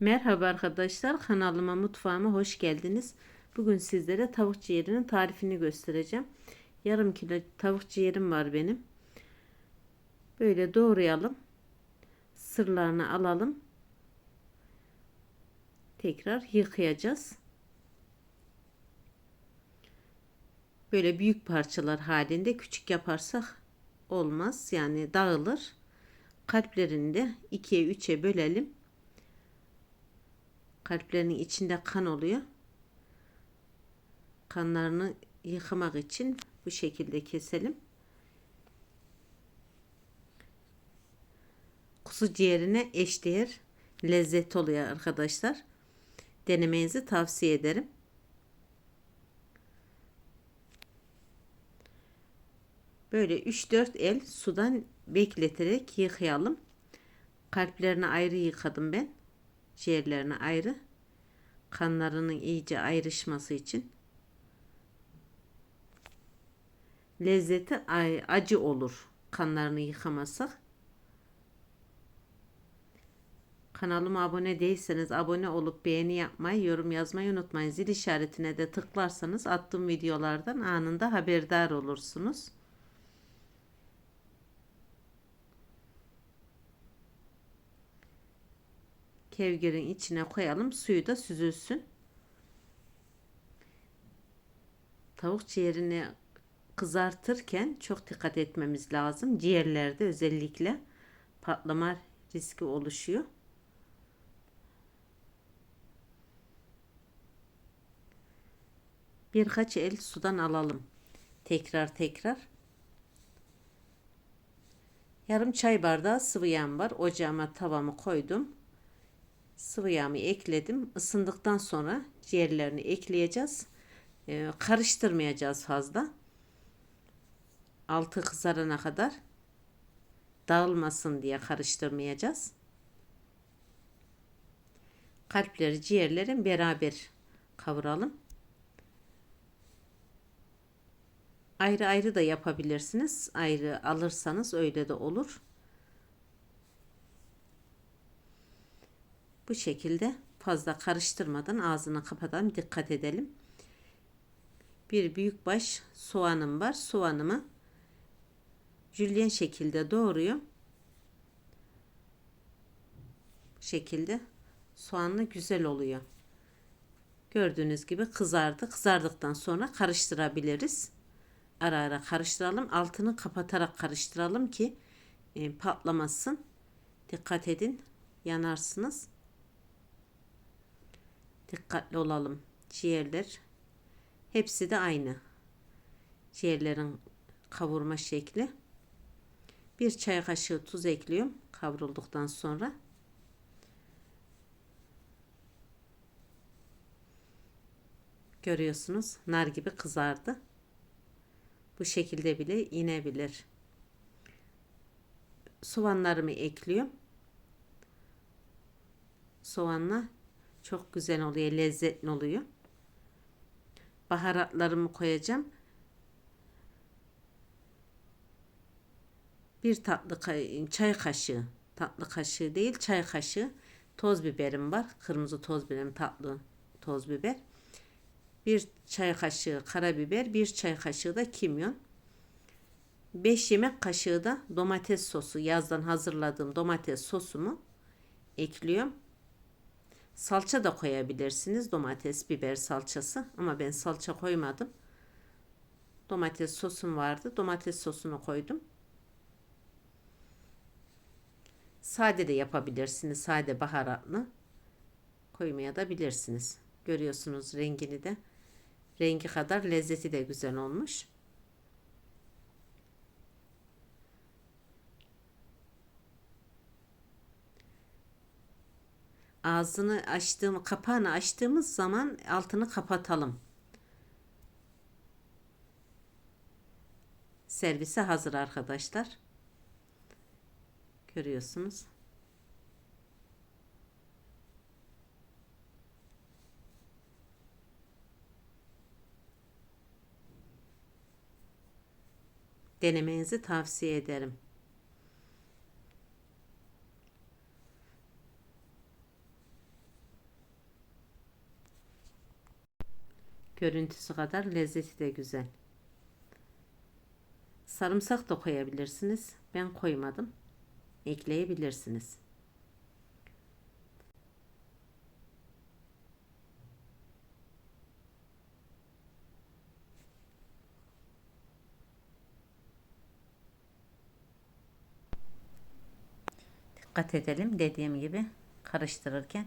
Merhaba arkadaşlar kanalıma mutfağıma hoş geldiniz. Bugün sizlere tavuk ciğerinin tarifini göstereceğim. Yarım kilo tavuk ciğerim var benim. Böyle doğrayalım. Sırlarını alalım. Tekrar yıkayacağız. Böyle büyük parçalar halinde küçük yaparsak olmaz. Yani dağılır. Kalplerini de 2'ye 3'e bölelim kalplerinin içinde kan oluyor. Kanlarını yıkamak için bu şekilde keselim. Kuzu ciğerine eşdeğer lezzet oluyor arkadaşlar. Denemenizi tavsiye ederim. Böyle 3-4 el sudan bekleterek yıkayalım. Kalplerini ayrı yıkadım ben ciğerlerini ayrı kanlarının iyice ayrışması için lezzeti acı olur kanlarını yıkamazsak. Kanalıma abone değilseniz abone olup beğeni yapmayı, yorum yazmayı unutmayın. Zil işaretine de tıklarsanız attığım videolardan anında haberdar olursunuz. Kevgirin içine koyalım. Suyu da süzülsün. Tavuk ciğerini kızartırken çok dikkat etmemiz lazım. Ciğerlerde özellikle patlama riski oluşuyor. Birkaç el sudan alalım. Tekrar tekrar. Yarım çay bardağı sıvı yağım var. Ocağıma tavamı koydum sıvı yağımı ekledim. Isındıktan sonra ciğerlerini ekleyeceğiz. Ee, karıştırmayacağız fazla. Altı kızarana kadar dağılmasın diye karıştırmayacağız. Kalpleri ciğerlerin beraber kavuralım. Ayrı ayrı da yapabilirsiniz. Ayrı alırsanız öyle de olur. Bu şekilde fazla karıştırmadan ağzını kapatalım. Dikkat edelim. Bir büyük baş soğanım var. Soğanımı jülyen şekilde doğruyorum. Bu şekilde soğanlı güzel oluyor. Gördüğünüz gibi kızardı. Kızardıktan sonra karıştırabiliriz. Ara ara karıştıralım. Altını kapatarak karıştıralım ki e, patlamasın. Dikkat edin. Yanarsınız. Dikkatli olalım. Ciğerler hepsi de aynı. Ciğerlerin kavurma şekli. Bir çay kaşığı tuz ekliyorum kavrulduktan sonra. Görüyorsunuz nar gibi kızardı. Bu şekilde bile inebilir. Soğanlarımı ekliyorum. Soğanla çok güzel oluyor, lezzetli oluyor. Baharatlarımı koyacağım. Bir tatlı çay kaşığı, tatlı kaşığı değil, çay kaşığı toz biberim var. Kırmızı toz biberim, tatlı toz biber. Bir çay kaşığı karabiber, bir çay kaşığı da kimyon. 5 yemek kaşığı da domates sosu, yazdan hazırladığım domates sosumu ekliyorum. Salça da koyabilirsiniz. Domates, biber salçası. Ama ben salça koymadım. Domates sosum vardı. Domates sosunu koydum. Sade de yapabilirsiniz. Sade baharatlı. Koymaya da bilirsiniz. Görüyorsunuz rengini de. Rengi kadar lezzeti de güzel olmuş. Ağzını açtığım kapağını açtığımız zaman altını kapatalım. Servise hazır arkadaşlar. Görüyorsunuz. Denemenizi tavsiye ederim. Görüntüsü kadar lezzeti de güzel. Sarımsak da koyabilirsiniz. Ben koymadım. Ekleyebilirsiniz. Dikkat edelim dediğim gibi karıştırırken.